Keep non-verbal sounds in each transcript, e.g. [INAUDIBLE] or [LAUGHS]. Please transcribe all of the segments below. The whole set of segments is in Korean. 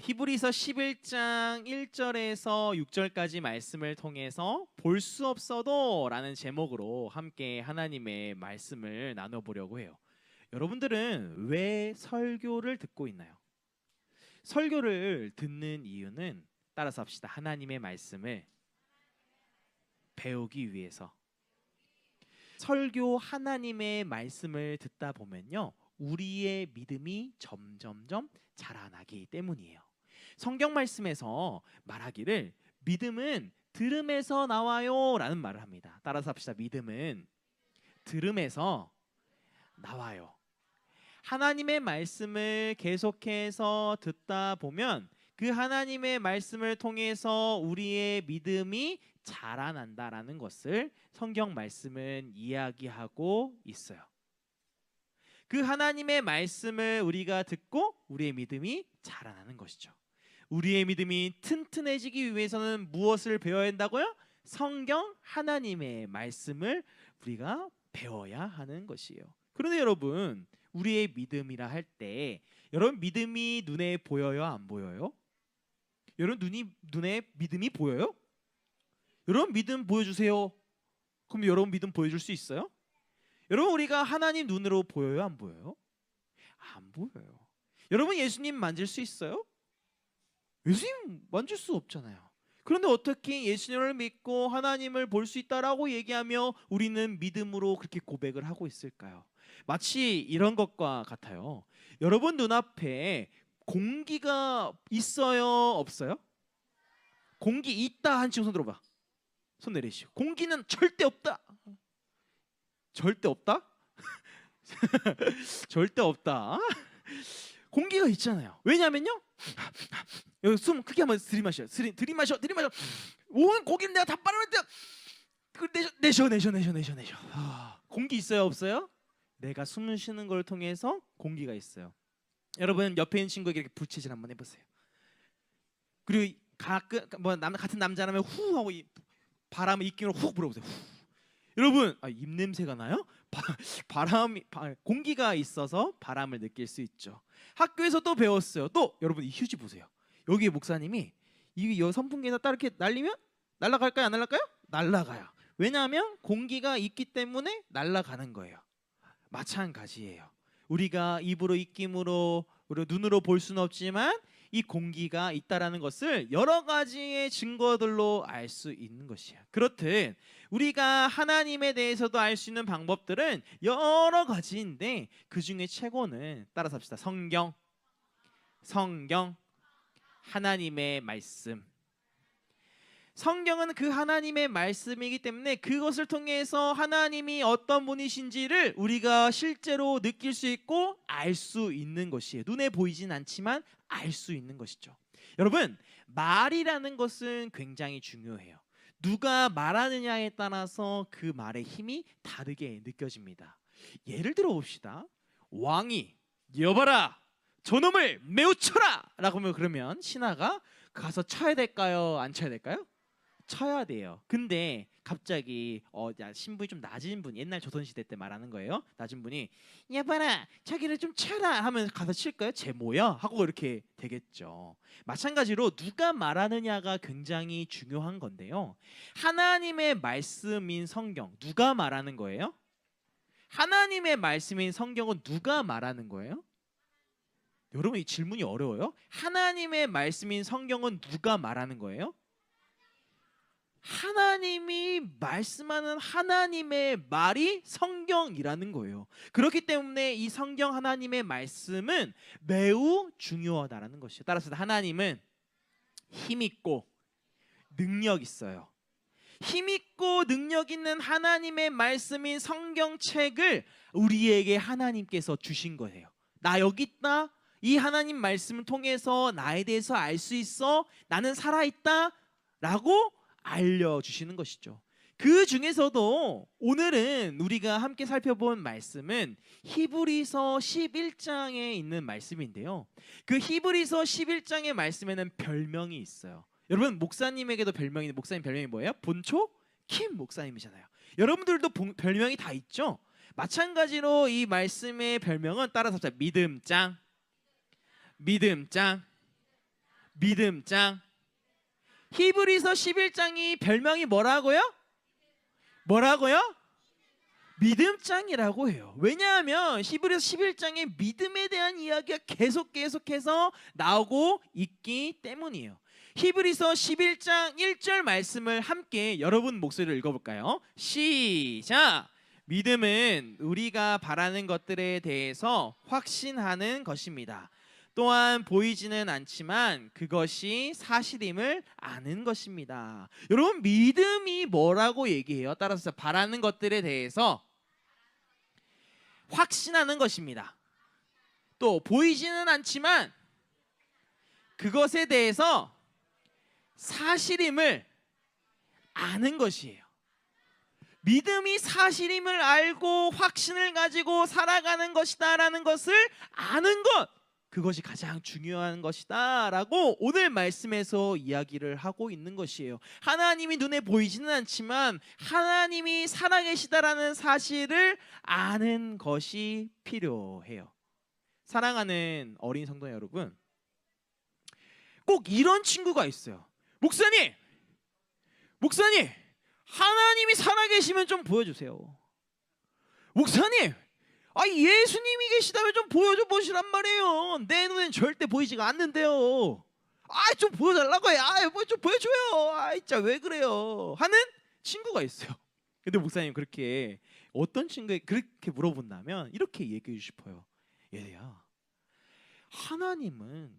히브리서 11장 1절에서 6절까지 말씀을 통해서 볼 수 없어도라는 제목으로 함께 하나님의 말씀을 나눠 보려고 해요. 여러분들은 왜 설교를 듣고 있나요? 설교를 듣는 이유는 따라서 합시다. 하나님의 말씀을 배우기 위해서. 설교 하나님의 말씀을 듣다 보면요. 우리의 믿음이 점점점 자라나기 때문이에요. 성경 말씀에서 말하기를 믿음은 들음에서 나와요라는 말을 합니다. 따라서 합시다. 믿음은 들음에서 나와요. 하나님의 말씀을 계속해서 듣다 보면 그 하나님의 말씀을 통해서 우리의 믿음이 자라난다라는 것을 성경 말씀은 이야기하고 있어요. 그 하나님의 말씀을 우리가 듣고 우리의 믿음이 자라나는 것이죠. 우리의 믿음이 튼튼해지기 위해서는 무엇을 배워야 한다고요? 성경 하나님의 말씀을 우리가 배워야 하는 것이에요. 그런데 여러분, 우리의 믿음이라 할 때 여러분 믿음이 눈에 보여요, 안 보여요? 여러분 눈이 눈에 믿음이 보여요? 여러분 믿음 보여주세요. 그럼 여러분 믿음 보여줄 수 있어요? 여러분 우리가 하나님 눈으로 보여요, 안 보여요? 안 보여요. 여러분 예수님 만질 수 있어요? 예수님 만질 수 없잖아요. 그런데 어떻게 예수님을 믿고 하나님을 볼 수 있다라고 얘기하며 우리는 믿음으로 그렇게 고백을 하고 있을까요? 마치 이런 것과 같아요. 여러분 눈앞에 공기가 있어요, 없어요? 공기 있다 한 친구 손 들어봐. 손 내리시오. 공기는 절대 없다. 절대 없다? [LAUGHS] 절대 없다. 공기가 있잖아요. 왜냐면요. 여기 숨 크게 한번 들이마셔요. 들이, 들이마셔, 들이마셔. 온 고기를 내가 다 빨아낼 때, 그 내셔, 내셔, 내셔, 내셔, 내셔. 아, 공기 있어요, 없어요? 내가 숨을 쉬는 걸 통해서 공기가 있어요. 여러분 옆에 있는 친구에게 이렇게 부채질 한번 해보세요. 그리고 가끔 뭐 남, 같은 남자라면 후 하고 이 바람을 입김으로 훅 불어보세요. 후. 여러분 아, 입 냄새가 나요? 바, 바, 공기가 있어서 바람을 느낄 수 있죠. 학교에서 또 배웠어요. 또 여러분 이 휴지 보세요. 여기 목사님이 이여 선풍기에다 딱 이렇게 날리면 날아갈까요? 안 날아갈까요? 날아가요. 왜냐하면 공기가 있기 때문에 날아가는 거예요. 마찬가지예요. 우리가 입으로 입김으로 우리 눈으로 볼 수는 없지만 이 공기가 있다라는 것을 여러 가지의 증거들로 알 수 있는 것이야. 그렇듯 우리가 하나님에 대해서도 알 수 있는 방법들은 여러 가지인데 그 중에 최고는 따라서 합시다. 성경, 성경, 하나님의 말씀. 성경은 그 하나님의 말씀이기 때문에 그것을 통해서 하나님이 어떤 분이신지를 우리가 실제로 느낄 수 있고 알 수 있는 것이에요. 눈에 보이진 않지만 알 수 있는 것이죠. 여러분, 말이라는 것은 굉장히 중요해요. 누가 말하느냐에 따라서 그 말의 힘이 다르게 느껴집니다. 예를 들어 봅시다. 왕이 여봐라 저놈을 매우 쳐라 라고 하면 그러면 신하가 가서 쳐야 될까요? 안 쳐야 될까요? 쳐야 돼요. 근데 갑자기 어 야, 신분이 좀 낮은 분 옛날 조선 시대 때 말하는 거예요. 낮은 분이 여봐라 자기를 좀 쳐라 하면 가서 칠까요? 쟤 뭐야? 하고 이렇게 되겠죠. 마찬가지로 누가 말하느냐가 굉장히 중요한 건데요. 하나님의 말씀인 성경 누가 말하는 거예요? 하나님의 말씀인 성경은 누가 말하는 거예요? 여러분 이 질문이 어려워요? 하나님의 말씀인 성경은 누가 말하는 거예요? 하나님이 말씀하는 하나님의 말이 성경이라는 거예요. 그렇기 때문에 이 성경 하나님의 말씀은 매우 중요하다라는 것이에요. 따라서 하나님은 힘 있고 능력 있어요. 힘 있고 능력 있는 하나님의 말씀인 성경책을 우리에게 하나님께서 주신 거예요. 나 여기 있다. 이 하나님 말씀을 통해서 나에 대해서 알 수 있어. 나는 살아 있다 라고 알려주시는 것이죠. 그 중에서도 오늘은 우리가 함께 살펴본 말씀은 히브리서 11장에 있는 말씀인데요. 그 히브리서 11장의 말씀에는 별명이 있어요. 여러분 목사님에게도 별명이 목사님 별명이 뭐예요? 본초 킴 목사님이잖아요. 여러분들도 본- 별명이 다 있죠. 마찬가지로 이 말씀의 별명은 따라서 믿음장, 믿음장, 믿음장. 히브리서 11장이 별명이 뭐라고요? 뭐라고요? 믿음장이라고 해요. 왜냐하면 히브리서 11장에 믿음에 대한 이야기가 계속 계속해서 나오고 있기 때문이에요. 히브리서 11장 1절 말씀을 함께 여러분 목소리를 읽어볼까요? 시작. 믿음은 우리가 바라는 것들에 대해서 확신하는 것입니다. 또한 보이지는 않지만 그것이 사실임을 아는 것입니다. 여러분 믿음이 뭐라고 얘기해요? 따라서 바라는 것들에 대해서 확신하는 것입니다. 또 보이지는 않지만 그것에 대해서 사실임을 아는 것이에요. 믿음이 사실임을 알고 확신을 가지고 살아가는 것이다라는 것을 아는 것 그것이 가장 중요한 것이다라고 오늘 말씀에서 이야기를 하고 있는 것이에요. 하나님이 눈에 보이지는 않지만 하나님이 살아계시다라는 사실을 아는 것이 필요해요. 사랑하는 어린 성도 여러분, 꼭 이런 친구가 있어요. 목사님, 목사님, 하나님이 살아계시면 좀 보여주세요. 목사님, 아 예수님이 계시다면 좀 보여줘 보시란 말이에요. 내 눈엔 절대 보이지가 않는데요. 아 좀 보여달라고요. 아뭐좀 보여줘요. 아 진짜 왜 그래요? 하는 친구가 있어요. 근데 목사님 그렇게 어떤 친구에 그렇게 물어본다면 이렇게 얘기해 싶어요. 얘야, 하나님은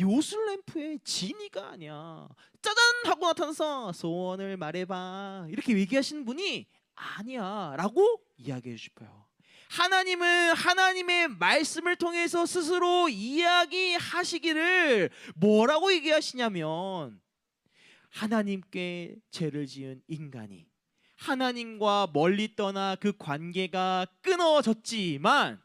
요술램프의 지니가 아니야. 짜잔 하고 나타나서 소원을 말해봐. 이렇게 얘기하시는 분이 아니야라고 이야기해 싶어요. 하나님은 하나님의 말씀을 통해서 스스로 이야기하시기를 뭐라고 얘기하시냐면 하나님께 죄를 지은 인간이 하나님과 멀리 떠나 그 관계가 끊어졌지만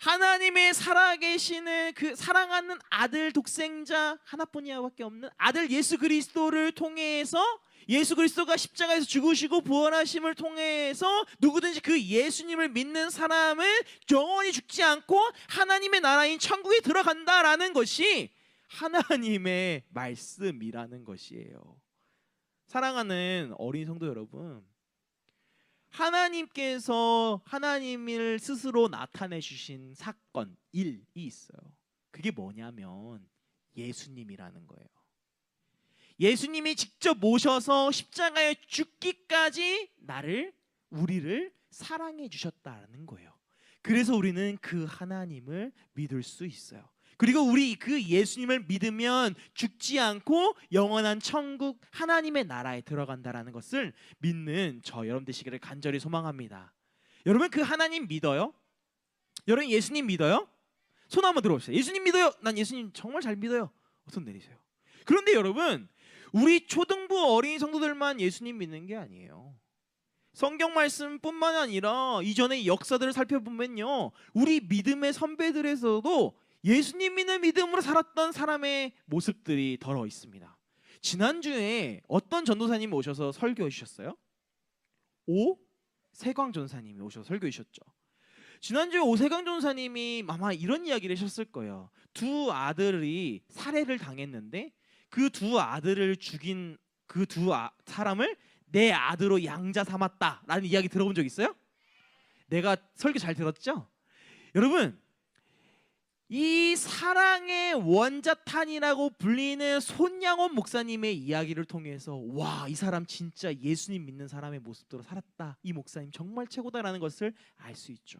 하나님의 살아계시는 그 사랑하는 아들 독생자 하나뿐이야밖에 없는 아들 예수 그리스도를 통해서 예수 그리스도가 십자가에서 죽으시고 부활하심을 통해서 누구든지 그 예수님을 믿는 사람은 영원히 죽지 않고 하나님의 나라인 천국에 들어간다라는 것이 하나님의 말씀이라는 것이에요. 사랑하는 어린 성도 여러분, 하나님께서 하나님을 스스로 나타내 주신 사건 일이 있어요. 그게 뭐냐면 예수님이라는 거예요. 예수님이 직접 모셔서 십자가에 죽기까지 나를 우리를 사랑해 주셨다는 거예요. 그래서 우리는 그 하나님을 믿을 수 있어요. 그리고 우리 그 예수님을 믿으면 죽지 않고 영원한 천국 하나님의 나라에 들어간다라는 것을 믿는 저 여러분 되시기를 간절히 소망합니다. 여러분 그 하나님 믿어요? 여러분 예수님 믿어요? 손 한번 들어보세요. 예수님 믿어요? 난 예수님 정말 잘 믿어요. 손 내리세요. 그런데 여러분 우리 초등부 어린이 성도들만 예수님 믿는 게 아니에요. 성경 말씀뿐만 아니라 이전의 역사들을 살펴보면요. 우리 믿음의 선배들에서도 예수님 믿는 믿음으로 살았던 사람의 모습들이 덜어 있습니다. 지난주에 어떤 전도사님이 오셔서 설교해 주셨어요? 오 세광 전사님이 오셔서 설교해 주셨죠. 지난주에 오세광 전사님이 아마 이런 이야기를 하셨을 거예요. 두 아들이 살해를 당했는데 그 두 아들을 죽인 그두 아, 사람을 내 아들로 양자 삼았다라는 이야기 들어본 적 있어요? 내가 설교 잘 들었죠? 여러분 이 사랑의 원자탄이라고 불리는 손양원 목사님의 이야기를 통해서 와 이 사람 진짜 예수님 믿는 사람의 모습대로 살았다 이 목사님 정말 최고다라는 것을 알 수 있죠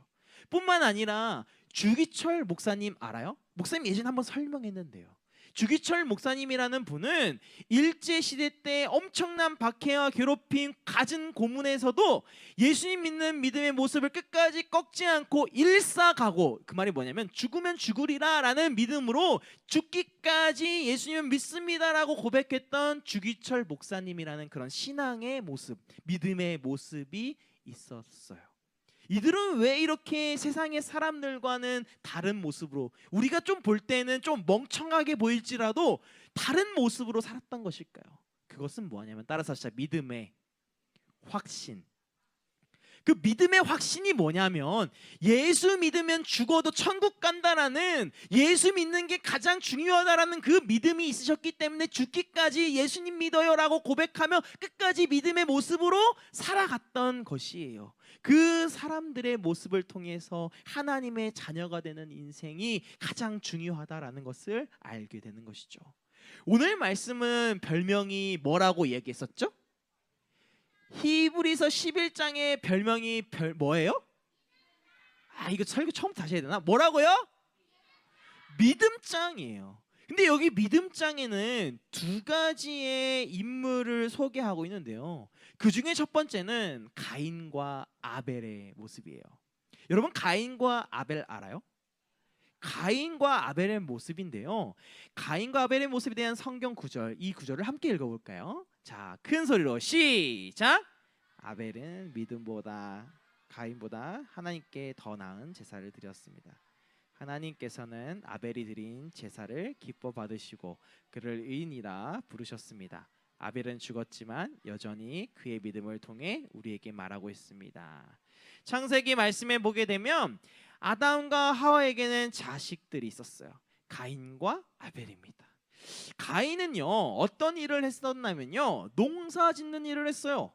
뿐만 아니라 주기철 목사님 알아요? 목사님 예전에 한번 설명했는데요 주기철 목사님이라는 분은 일제 시대 때 엄청난 박해와 괴롭힘 갖은 고문에서도 예수님 믿는 믿음의 모습을 끝까지 꺾지 않고 일사가고 그 말이 뭐냐면 죽으면 죽으리라라는 믿음으로 죽기까지 예수님을 믿습니다라고 고백했던 주기철 목사님이라는 그런 신앙의 모습, 믿음의 모습이 있었어요. 이들은 왜 이렇게 세상의 사람들과는 다른 모습으로 우리가 좀 볼 때는 좀 멍청하게 보일지라도 다른 모습으로 살았던 것일까요? 그것은 뭐냐면 따라서 진짜 믿음의 확신 그 믿음의 확신이 뭐냐면 예수 믿으면 죽어도 천국 간다라는 예수 믿는 게 가장 중요하다라는 그 믿음이 있으셨기 때문에 죽기까지 예수님 믿어요라고 고백하며 끝까지 믿음의 모습으로 살아갔던 것이에요. 그 사람들의 모습을 통해서 하나님의 자녀가 되는 인생이 가장 중요하다라는 것을 알게 되는 것이죠. 오늘 말씀은 별명이 뭐라고 얘기했었죠? 히브리서 11장의 별명이 별 뭐예요? 아 이거 설교 처음 다시 해야 되나? 뭐라고요? 믿음장이에요. 근데 여기 믿음장에는 두 가지의 인물을 소개하고 있는데요. 그 중에 첫 번째는 가인과 아벨의 모습이에요. 여러분 가인과 아벨 알아요? 가인과 아벨의 모습인데요. 가인과 아벨의 모습에 대한 성경 구절, 이 구절을 함께 읽어볼까요? 자, 큰 소리로 시작. 아벨은 믿음보다 가인보다 하나님께 더 나은 제사를 드렸습니다. 하나님께서는 아벨이 드린 제사를 기뻐 받으시고 그를 의인이라 부르셨습니다. 아벨은 죽었지만 여전히 그의 믿음을 통해 우리에게 말하고 있습니다. 창세기 말씀에 보게 되면 아담과 하와에게는 자식들이 있었어요. 가인과 아벨입니다. 가인은요 어떤 일을 했었냐면요 농사 짓는 일을 했어요.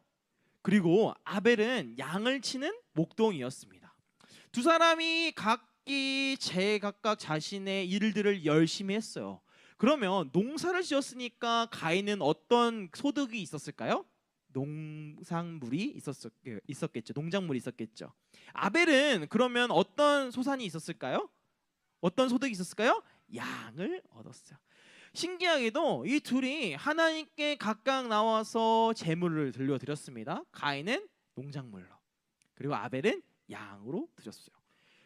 그리고 아벨은 양을 치는 목동이었습니다. 두 사람이 각기 제 각각 자신의 일들을 열심히 했어요. 그러면 농사를 지었으니까 가인은 어떤 소득이 있었을까요? 농산물이 있었, 있었겠죠. 농작물이 있었겠죠. 아벨은 그러면 어떤 소산이 있었을까요? 어떤 소득이 있었을까요? 양을 얻었어요. 신기하게도 이 둘이 하나님께 각각 나와서 제물을 들려드렸습니다. 가인은 농작물로 그리고 아벨은 양으로 드렸어요.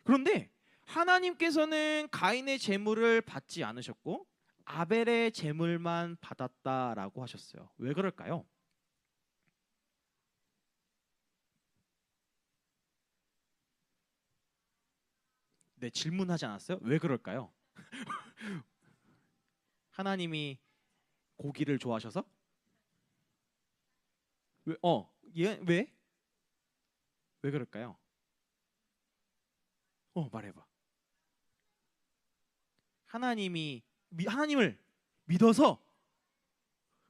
그런데 하나님께서는 가인의 제물을 받지 않으셨고 아벨의 제물만 받았다라고 하셨어요. 왜 그럴까요? 네, 질문하지 않았어요? 왜 그럴까요? [LAUGHS] 하나님이 고기를 좋아하셔서? 왜? 어, 얘 왜? 왜 그럴까요? 어, 말해봐. 하나님이 미, 하나님을 믿어서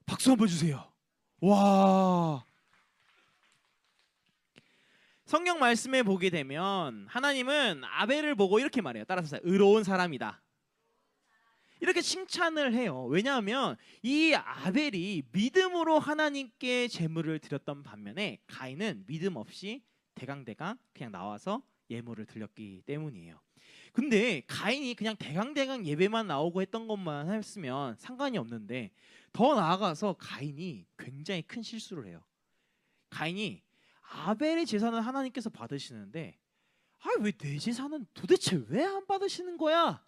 박수 한번 주세요. 와. 성경 말씀에 보게 되면 하나님은 아벨을 보고 이렇게 말해요. 따라서 의로운 사람이다. 이렇게 칭찬을 해요. 왜냐하면 이 아벨이 믿음으로 하나님께 제물을 드렸던 반면에 가인은 믿음 없이 대강대강 그냥 나와서 예물을 드렸기 때문이에요. 근데 가인이 그냥 대강대강 예배만 나오고 했던 것만 했으면 상관이 없는데 더 나아가서 가인이 굉장히 큰 실수를 해요. 가인이 아벨의 제사는 하나님께서 받으시는데 아 왜 내 제사는 도대체 왜 안 받으시는 거야?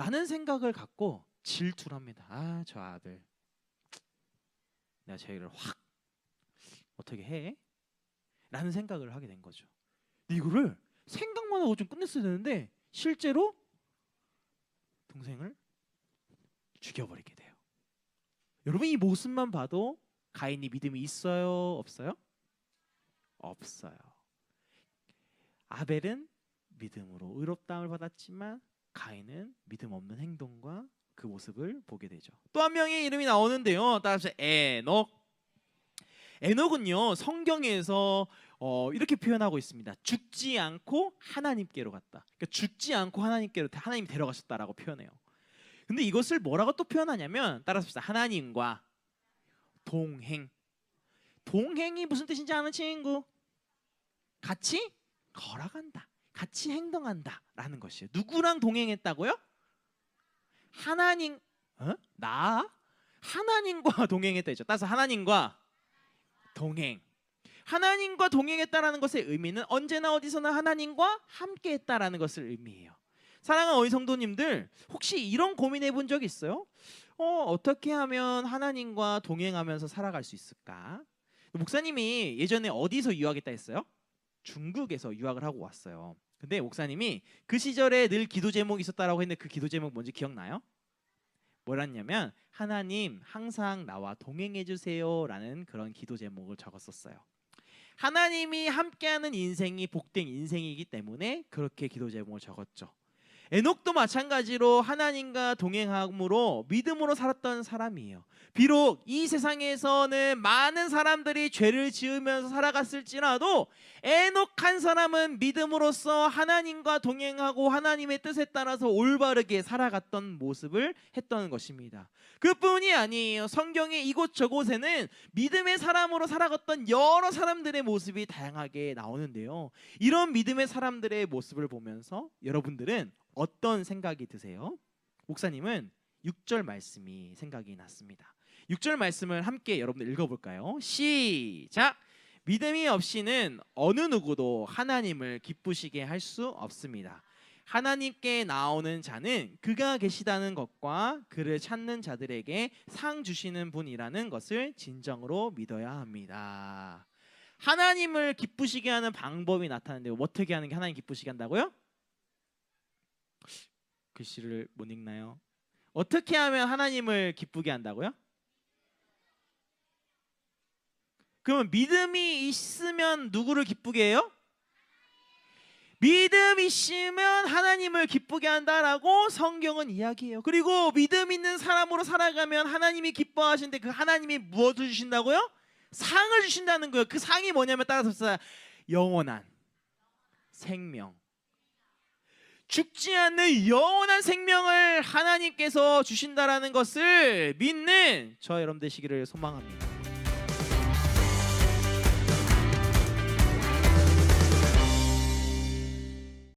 라는 생각을 갖고 질투를 합니다. 아, 저 아들. 내가 쟤를 확 어떻게 해? 라는 생각을 하게 된 거죠. 이거를 생각만 하고 좀 끝냈어야 되는데 실제로 동생을 죽여버리게 돼요. 여러분 이 모습만 봐도 가인이 믿음이 있어요, 없어요? 없어요. 아벨은 믿음으로 의롭다함을 받았지만 가인은 믿음 없는 행동과 그 모습을 보게 되죠. 또 한 명의 이름이 나오는데요. 따라서 에녹. 에녹은요 성경에서 어, 이렇게 표현하고 있습니다. 죽지 않고 하나님께로 갔다. 그러니까 죽지 않고 하나님께로 하나님 데려가셨다라고 표현해요. 근데 이것을 뭐라고 또 표현하냐면 따라서. 하나님과 동행. 동행이 무슨 뜻인지 아는 친구? 같이 걸어간다. 같이 행동한다라는 것이에요. 누구랑 동행했다고요? 하나님 어? 나 하나님과 [LAUGHS] 동행했다 했죠. 따라서 하나님과 동행. 하나님과 동행했다라는 것의 의미는 언제나 어디서나 하나님과 함께했다라는 것을 의미해요. 사랑하는 어린 성도님들, 혹시 이런 고민해 본 적 있어요? 어, 어떻게 하면 하나님과 동행하면서 살아갈 수 있을까? 목사님이 예전에 어디서 유학했다 했어요? 중국에서 유학을 하고 왔어요. 근데 목사님이 그 시절에 늘 기도 제목이 있었다라고 했는데 그 기도 제목 뭔지 기억나요? 뭐랬냐면 하나님 항상 나와 동행해 주세요라는 그런 기도 제목을 적었었어요. 하나님이 함께하는 인생이 복된 인생이기 때문에 그렇게 기도 제목을 적었죠. 에녹도 마찬가지로 하나님과 동행함으로 믿음으로 살았던 사람이에요. 비록 이 세상에서는 많은 사람들이 죄를 지으면서 살아갔을지라도 에녹 한 사람은 믿음으로써 하나님과 동행하고 하나님의 뜻에 따라서 올바르게 살아갔던 모습을 했던 것입니다. 그뿐이 아니에요. 성경의 이곳 저곳에는 믿음의 사람으로 살아갔던 여러 사람들의 모습이 다양하게 나오는데요. 이런 믿음의 사람들의 모습을 보면서 여러분들은 어떤 생각이 드세요? 목사님은 6절 말씀이 생각이 났습니다. 6절 말씀을 함께 여러분들 읽어볼까요? 시작. 믿음이 없이는 어느 누구도 하나님을 기쁘시게 할 수 없습니다. 하나님께 나오는 자는 그가 계시다는 것과 그를 찾는 자들에게 상 주시는 분이라는 것을 진정으로 믿어야 합니다. 하나님을 기쁘시게 하는 방법이 나타나는데 어떻게 하는 게 하나님 기쁘시게 한다고요? 글씨를 못 읽나요? 어떻게 하면 하나님을 기쁘게 한다고요? 그러면 믿음이 있으면 누구를 기쁘게 해요? 믿음 있으면 하나님을 기쁘게 한다라고 성경은 이야기해요. 그리고 믿음 있는 사람으로 살아가면 하나님이 기뻐하시는데 그 하나님이 무엇을 주신다고요? 상을 주신다는 거예요. 그 상이 뭐냐면 따라서 영원한 생명. 죽지 않는 영원한 생명을 하나님께서 주신다라는 것을 믿는 저 여러분 되시기를 소망합니다.